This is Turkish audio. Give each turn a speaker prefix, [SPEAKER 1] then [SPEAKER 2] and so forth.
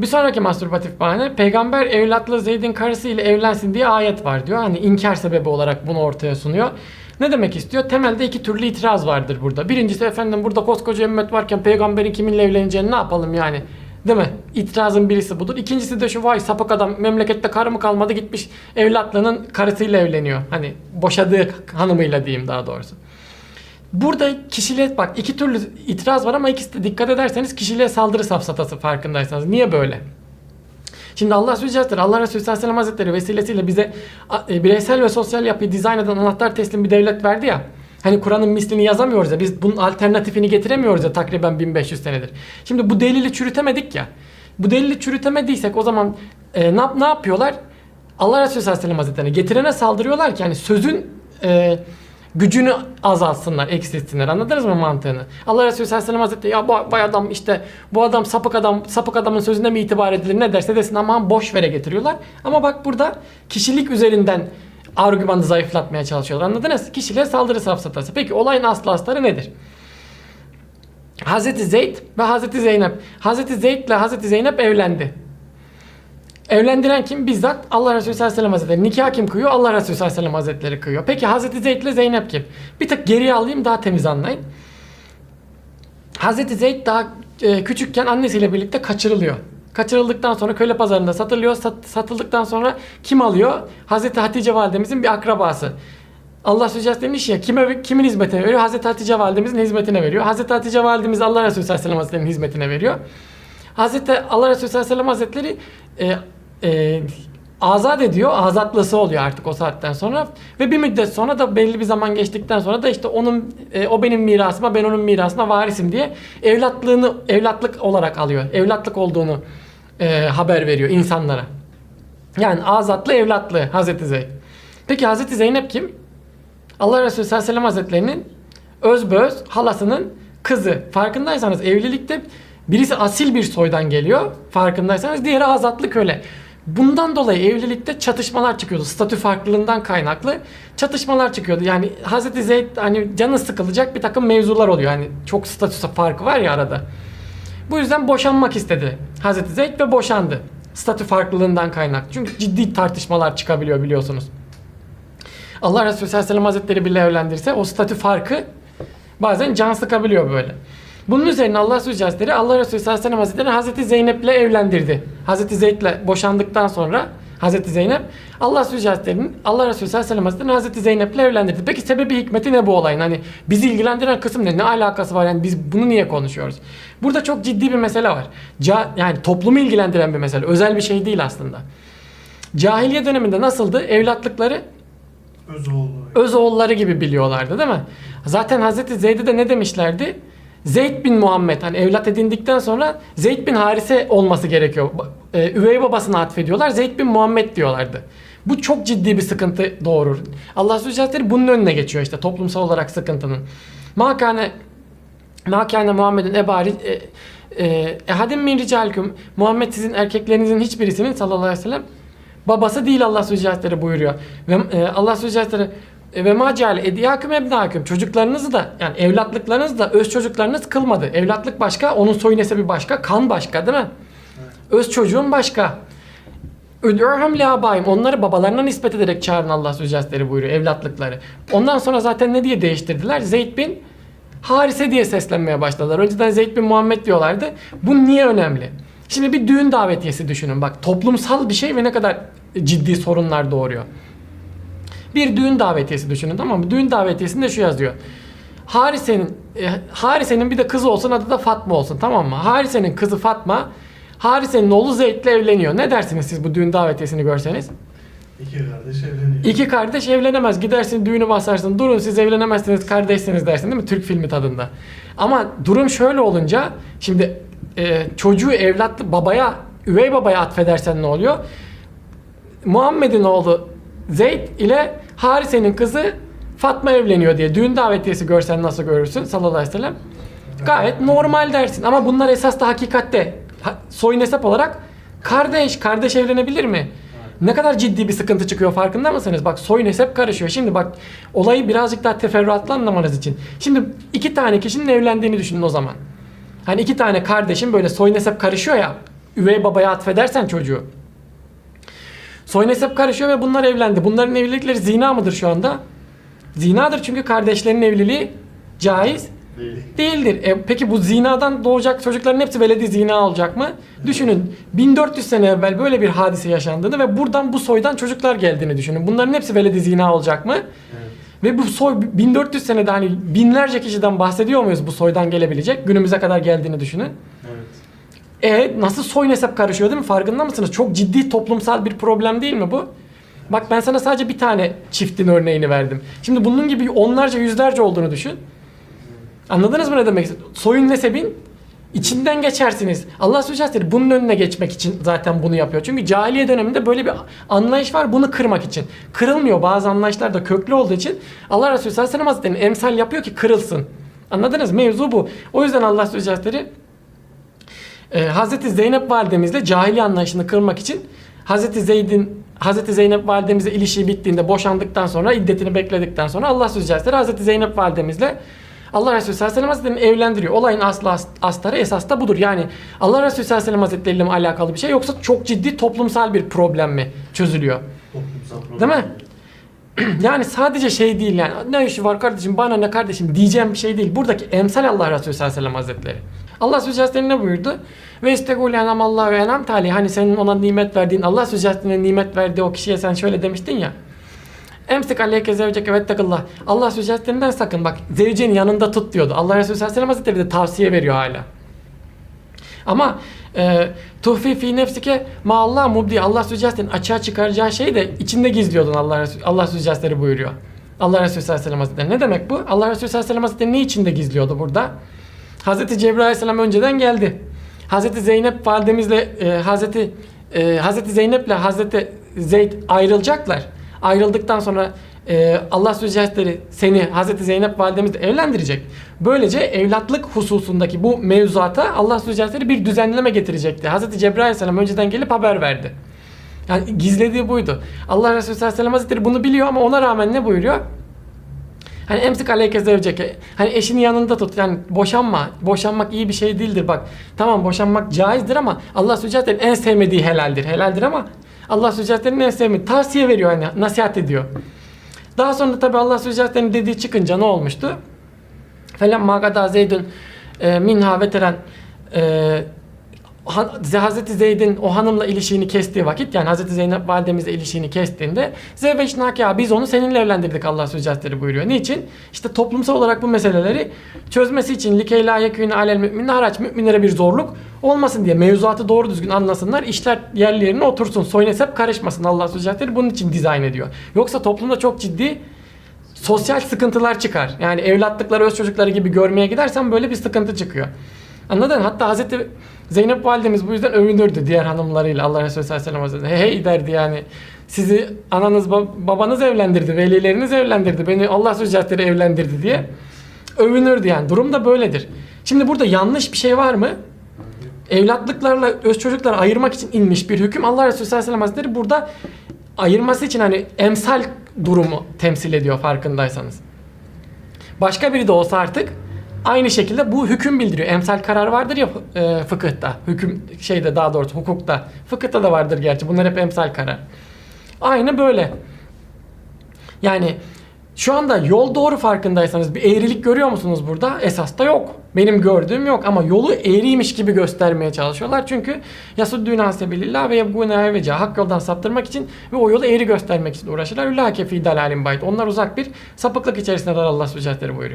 [SPEAKER 1] Bir sonraki mastürbatif bahane peygamber evlatlı Zeyd'in karısı ile evlensin diye ayet var diyor. Hani inkar sebebi olarak bunu ortaya sunuyor. Ne demek istiyor? Temelde iki türlü itiraz vardır burada. Birincisi efendim burada koskoca ümmet varken peygamberin kiminle evleneceğini ne yapalım yani? Değil mi? İtirazın birisi budur. İkincisi de şu vay sapık adam memlekette karı mı kalmadı gitmiş evlatlının karısıyla evleniyor. Hani boşadığı hanımıyla diyeyim daha doğrusu. Burada kişiliğe bak iki türlü itiraz var ama ikisi de dikkat ederseniz kişiliğe saldırı safsatası farkındaysanız. Niye böyle? Şimdi Allah söyleyecektir. Allah Resulü sallallahu aleyhi hazretleri vesilesiyle bize e, bireysel ve sosyal yapıyı dizayn eden anahtar teslim bir devlet verdi ya. Hani Kur'an'ın mislini yazamıyoruz ya. Biz bunun alternatifini getiremiyoruz ya takriben 1500 senedir. Şimdi bu delili çürütemedik ya. Bu delili çürütemediysek o zaman e, ne, ne yapıyorlar? Allah Resulü sallallahu aleyhi hazretlerine getirene saldırıyorlar ki hani sözün e, gücünü azaltsınlar, eksiltsinler. Anladınız mı mantığını? Allah Resulü sallallahu aleyhi ve sellem hazretleri ya bu, bu adam işte bu adam sapık adam sapık adamın sözüne mi itibar edilir ne derse desin ama boş vere getiriyorlar. Ama bak burada kişilik üzerinden argümanı zayıflatmaya çalışıyorlar. Anladınız? Kişiliğe saldırı safsatası. Peki olayın aslı astarı nedir? Hazreti Zeyd ve Hazreti Zeynep. Hazreti Zeyd ile Hazreti Zeynep evlendi. Evlendiren kim? Bizzat Allah Resulü sallallahu aleyhi ve sellem hazretleri. Nikah kim kıyıyor? Allah Resulü sallallahu aleyhi ve sellem hazretleri kıyıyor. Peki Hazreti Zeyd ile Zeynep kim? Bir tık geriye alayım daha temiz anlayın. Hazreti Zeyd daha e, küçükken annesiyle birlikte kaçırılıyor. Kaçırıldıktan sonra köle pazarında satılıyor. Sat- satıldıktan sonra kim alıyor? Hazreti Hatice validemizin bir akrabası. Allah Sözcüsü demiş ya kime kimin hizmetine veriyor? Hazreti Hatice validemizin hizmetine veriyor. Hazreti Hatice validemiz Allah Resulü sallallahu aleyhi ve sellem hazretlerinin hizmetine veriyor. Hazreti Allah Resulü sallallahu aleyhi ve sellem hazretleri e, e, azat ediyor. Azatlısı oluyor artık o saatten sonra. Ve bir müddet sonra da belli bir zaman geçtikten sonra da işte onun e, o benim mirasıma ben onun mirasına varisim diye evlatlığını evlatlık olarak alıyor. Evlatlık olduğunu e, haber veriyor insanlara. Yani azatlı evlatlı Hazreti Zeyd. Peki Hazreti Zeynep kim? Allah Resulü sallallahu aleyhi ve sellem hazretlerinin özböz halasının kızı. Farkındaysanız evlilikte birisi asil bir soydan geliyor. Farkındaysanız diğeri azatlı köle. Bundan dolayı evlilikte çatışmalar çıkıyordu. Statü farklılığından kaynaklı çatışmalar çıkıyordu. Yani Hazreti Zeyd hani canı sıkılacak bir takım mevzular oluyor. Yani çok statü farkı var ya arada. Bu yüzden boşanmak istedi Hazreti Zeyd ve boşandı. Statü farklılığından kaynaklı. Çünkü ciddi tartışmalar çıkabiliyor biliyorsunuz. Allah Resulü sallallahu aleyhi ve sellem hazretleri bile evlendirse o statü farkı bazen can sıkabiliyor böyle. Bunun üzerine Allah Resulü sallallahu aleyhi ve sellem hazretleri Hazreti Zeynep'le evlendirdi. Hazreti Zeyd'le boşandıktan sonra Hazreti Zeynep Allah Resulü Hazretleri'nin Allah Resulü sallallahu aleyhi ve sellem Hazreti Zeynep'le evlendirdi. Peki sebebi hikmeti ne bu olayın? Hani bizi ilgilendiren kısım ne? Ne alakası var? Yani biz bunu niye konuşuyoruz? Burada çok ciddi bir mesele var. Ca yani toplumu ilgilendiren bir mesele. Özel bir şey değil aslında. Cahiliye döneminde nasıldı? Evlatlıkları
[SPEAKER 2] Özoğlu.
[SPEAKER 1] öz oğulları gibi biliyorlardı değil mi? Zaten Hazreti Zeyd'e de ne demişlerdi? Zeyd bin Muhammed hani evlat edindikten sonra Zeyd bin Harise olması gerekiyor. Ba- e, Üvey babasına atfediyorlar. Zeyd bin Muhammed diyorlardı. Bu çok ciddi bir sıkıntı doğurur. Allah Resulü bunun önüne geçiyor işte toplumsal olarak sıkıntının. Makane Makane Muhammed'in ebari e, e, ehadim min ricalikum Muhammed sizin erkeklerinizin hiçbirisinin sallallahu aleyhi ve sellem babası değil Allah Resulü buyuruyor. Ve e, Allah Resulü ve ma ceale ediyaküm ebnâküm çocuklarınızı da yani evlatlıklarınızı da öz çocuklarınız kılmadı. Evlatlık başka, onun soy nesebi başka, kan başka değil mi? Öz çocuğun başka. Üd'ûhum li abaihim. Onları babalarına nispet ederek çağırın Allah Hazretleri buyuruyor evlatlıkları. Ondan sonra zaten ne diye değiştirdiler? Zeyd bin Harise diye seslenmeye başladılar. Önceden Zeyd bin Muhammed diyorlardı. Bu niye önemli? Şimdi bir düğün davetiyesi düşünün. Bak toplumsal bir şey ve ne kadar ciddi sorunlar doğuruyor. Bir düğün davetiyesi düşünün tamam mı? Düğün davetiyesinde şu yazıyor. Harise'nin e, Harise'nin bir de kızı olsun adı da Fatma olsun tamam mı? Harise'nin kızı Fatma Harise'nin oğlu Zeyd'le evleniyor. Ne dersiniz siz bu düğün davetiyesini görseniz?
[SPEAKER 2] İki kardeş evleniyor.
[SPEAKER 1] İki kardeş evlenemez. Gidersin düğünü basarsın. Durun siz evlenemezsiniz kardeşsiniz dersin değil mi? Türk filmi tadında. Ama durum şöyle olunca şimdi e, çocuğu evlatlı babaya üvey babaya atfedersen ne oluyor? Muhammed'in oğlu Zeyd ile Harise'nin kızı Fatma evleniyor diye düğün davetiyesi görsen nasıl görürsün sallallahu aleyhi ve sellem? Gayet normal dersin ama bunlar esas da hakikatte ha- soy nesep olarak kardeş, kardeş evlenebilir mi? Ne kadar ciddi bir sıkıntı çıkıyor farkında mısınız? Bak soy nesep karışıyor. Şimdi bak olayı birazcık daha teferruatlı anlamanız için. Şimdi iki tane kişinin evlendiğini düşünün o zaman. Hani iki tane kardeşin böyle soy nesep karışıyor ya. üvey babaya atfedersen çocuğu. Soy nesep karışıyor ve bunlar evlendi. Bunların evlilikleri zina mıdır şu anda? Zinadır çünkü kardeşlerin evliliği caiz
[SPEAKER 2] Değil.
[SPEAKER 1] değildir. E, peki bu zinadan doğacak çocukların hepsi veledi zina olacak mı? Düşünün 1400 sene evvel böyle bir hadise yaşandığını ve buradan bu soydan çocuklar geldiğini düşünün. Bunların hepsi veledi zina olacak mı?
[SPEAKER 2] Evet.
[SPEAKER 1] Ve bu soy 1400 senede hani binlerce kişiden bahsediyor muyuz bu soydan gelebilecek? Günümüze kadar geldiğini düşünün. E nasıl soy nesep karışıyor değil mi? Farkında mısınız? Çok ciddi toplumsal bir problem değil mi bu? Bak ben sana sadece bir tane çiftin örneğini verdim. Şimdi bunun gibi onlarca yüzlerce olduğunu düşün. Anladınız mı ne demek istedim? Soyun nesebin içinden geçersiniz. Allah Sözcüsü bunun önüne geçmek için zaten bunu yapıyor. Çünkü cahiliye döneminde böyle bir anlayış var bunu kırmak için. Kırılmıyor bazı anlayışlar da köklü olduğu için Allah Resulü sallallahu aleyhi ve sellem emsal yapıyor ki kırılsın. Anladınız? Mevzu bu. O yüzden Allah Sözcüsü ee, Hazreti Zeynep validemizle cahili anlayışını kırmak için Hazreti Zeyd'in Hazreti Zeynep validemizle ilişiği bittiğinde boşandıktan sonra iddetini bekledikten sonra Allah Sözü Celle Hazreti Zeynep validemizle Allah Resulü sallallahu aleyhi ve sellem Hazretleri'ni evlendiriyor. Olayın aslı as- astarı esas da budur. Yani Allah Resulü sallallahu aleyhi ve sellem Hazretleri ile alakalı bir şey yoksa çok ciddi toplumsal bir problem mi çözülüyor?
[SPEAKER 2] Toplumsal problem.
[SPEAKER 1] Değil mi? yani sadece şey değil yani ne işi var kardeşim bana ne kardeşim diyeceğim bir şey değil. Buradaki emsal Allah Resulü sallallahu aleyhi ve sellem hazretleri. Allah Hazretleri ne buyurdu? Ve istegul enam Allah ve enam tali. Hani senin ona nimet verdiğin Allah Hazretleri'ne nimet verdiği o kişiye sen şöyle demiştin ya. Emsik aleyke zevceke vettekallah. Allah Resulü Hazretlerinden sakın bak zevcenin yanında tut diyordu. Allah Resulü sallallahu aleyhi ve de tavsiye veriyor hala. Ama e, tuhfi fi nefsike ma Allah mubdi Allah Sözcüsü'nün açığa çıkaracağı şeyi de içinde gizliyordun Allah Resulü, Allah Sözcüsü'leri buyuruyor. Allah Resulü sallallahu aleyhi ve hazretleri. Ne demek bu? Allah Resulü sallallahu aleyhi ve hazretleri ne içinde gizliyordu burada? Hazreti Cebrail aleyhisselam önceden geldi. Hazreti Zeynep validemizle e, Hazreti e, Hazreti Zeynep'le Hazreti Zeyd ayrılacaklar. Ayrıldıktan sonra e, Allah Sözcüsü'leri seni Hazreti Zeynep validemizle evlendirecek. Böylece evlatlık hususundaki bu mevzuata Allah Sözcüsü'leri bir düzenleme getirecekti. Hazreti Cebrail aleyhisselam önceden gelip haber verdi. Yani gizlediği buydu. Allah Resulü sallallahu hazretleri bunu biliyor ama ona rağmen ne buyuruyor? Hani emsik aleyke zevceke. Hani eşini yanında tut. Yani boşanma. Boşanmak iyi bir şey değildir bak. Tamam boşanmak caizdir ama Allah Süccade'nin en sevmediği helaldir. Helaldir ama Allah Süccade'nin en sevmediği. Tavsiye veriyor hani nasihat ediyor. Daha sonra tabi Allah Süccade'nin dediği çıkınca ne olmuştu? Felemma gada zeydün e, minha veteren e, Hazreti Zeyd'in o hanımla ilişiğini kestiği vakit yani Hazreti Zeynep validemizle ilişiğini kestiğinde Zevveçnâkâ biz onu seninle evlendirdik Allah Sözcüsü buyuruyor. Niçin? İşte toplumsal olarak bu meseleleri çözmesi için likeylâ yekûne alel mü'minne haraç müminlere bir zorluk olmasın diye mevzuatı doğru düzgün anlasınlar işler yerli yerine otursun soy nesep karışmasın Allah Sözcüsü bunun için dizayn ediyor. Yoksa toplumda çok ciddi sosyal sıkıntılar çıkar. Yani evlatlıkları öz çocukları gibi görmeye gidersen böyle bir sıkıntı çıkıyor. Anladın? Hatta Hazreti Zeynep validemiz bu yüzden övünürdü diğer hanımlarıyla Allah Resulü sallallahu aleyhi ve sellem Hazretleri. Hey derdi yani. Sizi ananız bab- babanız evlendirdi, velileriniz evlendirdi, beni Allah Sözcüsü evlendirdi diye övünürdü yani. Durum da böyledir. Şimdi burada yanlış bir şey var mı? Evlatlıklarla öz çocukları ayırmak için inmiş bir hüküm. Allah Resulü sallallahu aleyhi ve sellem Hazretleri burada ayırması için hani emsal durumu temsil ediyor farkındaysanız. Başka biri de olsa artık aynı şekilde bu hüküm bildiriyor. Emsal karar vardır ya e, fıkıhta. Hüküm şeyde daha doğrusu hukukta. Fıkıhta da vardır gerçi. Bunlar hep emsal karar. Aynı böyle. Yani şu anda yol doğru farkındaysanız bir eğrilik görüyor musunuz burada? Esas da yok. Benim gördüğüm yok ama yolu eğriymiş gibi göstermeye çalışıyorlar. Çünkü yasuddûne hasebilillah ve yebgûne evveca hak yoldan saptırmak için ve o yolu eğri göstermek için uğraşırlar. Üllâke fî dalâlim bayt. Onlar uzak bir sapıklık içerisinde Allah Sözcüsü buyuruyor.